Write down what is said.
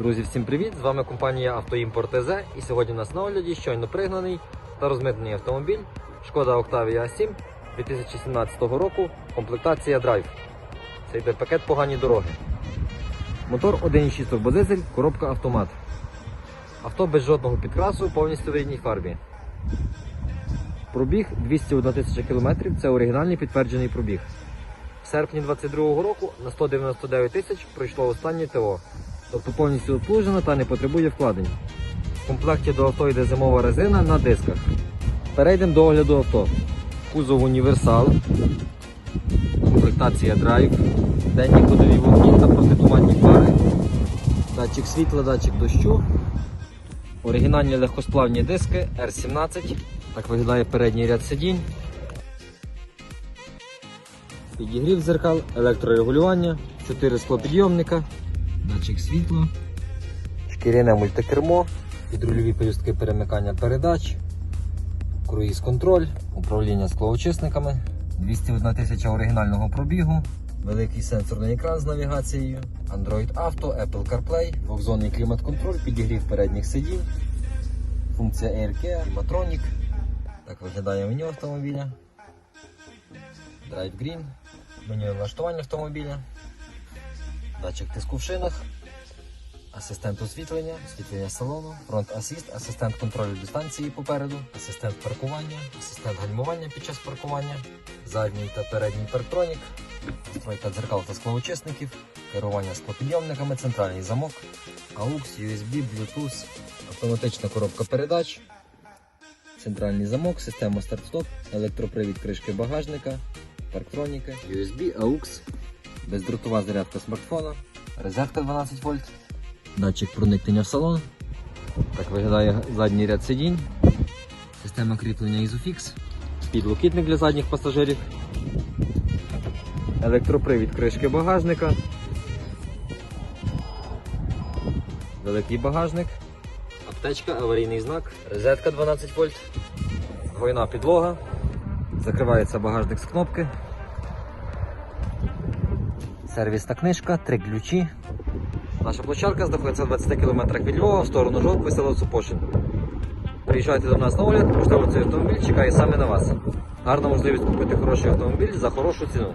Друзі, всім привіт! З вами компанія Автоімпорт ТЗ і сьогодні у нас на огляді щойно пригнаний та розмитнений автомобіль Шкода Octavia A7 2017 року, комплектація Drive. Це йде пакет погані дороги. Мотор 1.6 турбодизель, коробка автомат. Авто без жодного підкрасу, повністю в рідній фарбі. Пробіг 201 тисяча кілометрів, це оригінальний підтверджений пробіг. В серпні 22-го року на 199 тисяч пройшло останнє ТО, тобто повністю обслужена та не потребує вкладень. В комплекті до авто йде зимова резина на дисках. Перейдемо до огляду авто. Кузов універсал, комплектація драйв, денні ходові вогні та протитуманні фари, датчик світла, датчик дощу, оригінальні легкосплавні диски R17. Так виглядає передній ряд сидінь. Підігрів дзеркал, електрорегулювання, 4 склопідйомника, датчик світла, шкіряне мультикермо, підрульові пелюстки перемикання передач, круїз контроль, управління склоочисниками, 201 тисяча оригінального пробігу, великий сенсорний екран з навігацією, Android Auto, Apple CarPlay, двохзонний клімат-контроль, підігрів передніх сидінь, функція AirCare, Matronic. Так виглядає меню автомобіля. Drive Green, меню влаштування автомобіля, датчик тиску в шинах, асистент освітлення, освітлення салону, фронт асіст, асистент контролю дистанції попереду, асистент паркування, асистент гальмування під час паркування, задній та передній парктронік, настройка дзеркал та склоочисників, керування склопідйомниками, центральний замок, AUX, USB, Bluetooth, автоматична коробка передач. Центральний замок, система старт-стоп, електропривід кришки багажника, парктроніка, USB, AUX, бездротова зарядка смартфона, розетка 12 вольт, датчик проникнення в салон. Так виглядає задній ряд сидінь, система кріплення Isofix, підлокітник для задніх пасажирів, електропривід кришки багажника, великий багажник. Аптечка, аварійний знак, розетка 12 вольт, двойна підлога, закривається багажник з кнопки, сервісна книжка, три ключі. Наша площадка знаходиться в 20 км від Львова в сторону жовтки село Супочин. Приїжджайте до нас на огляд, можливо цей автомобіль чекає саме на вас. Гарна можливість купити хороший автомобіль за хорошу ціну.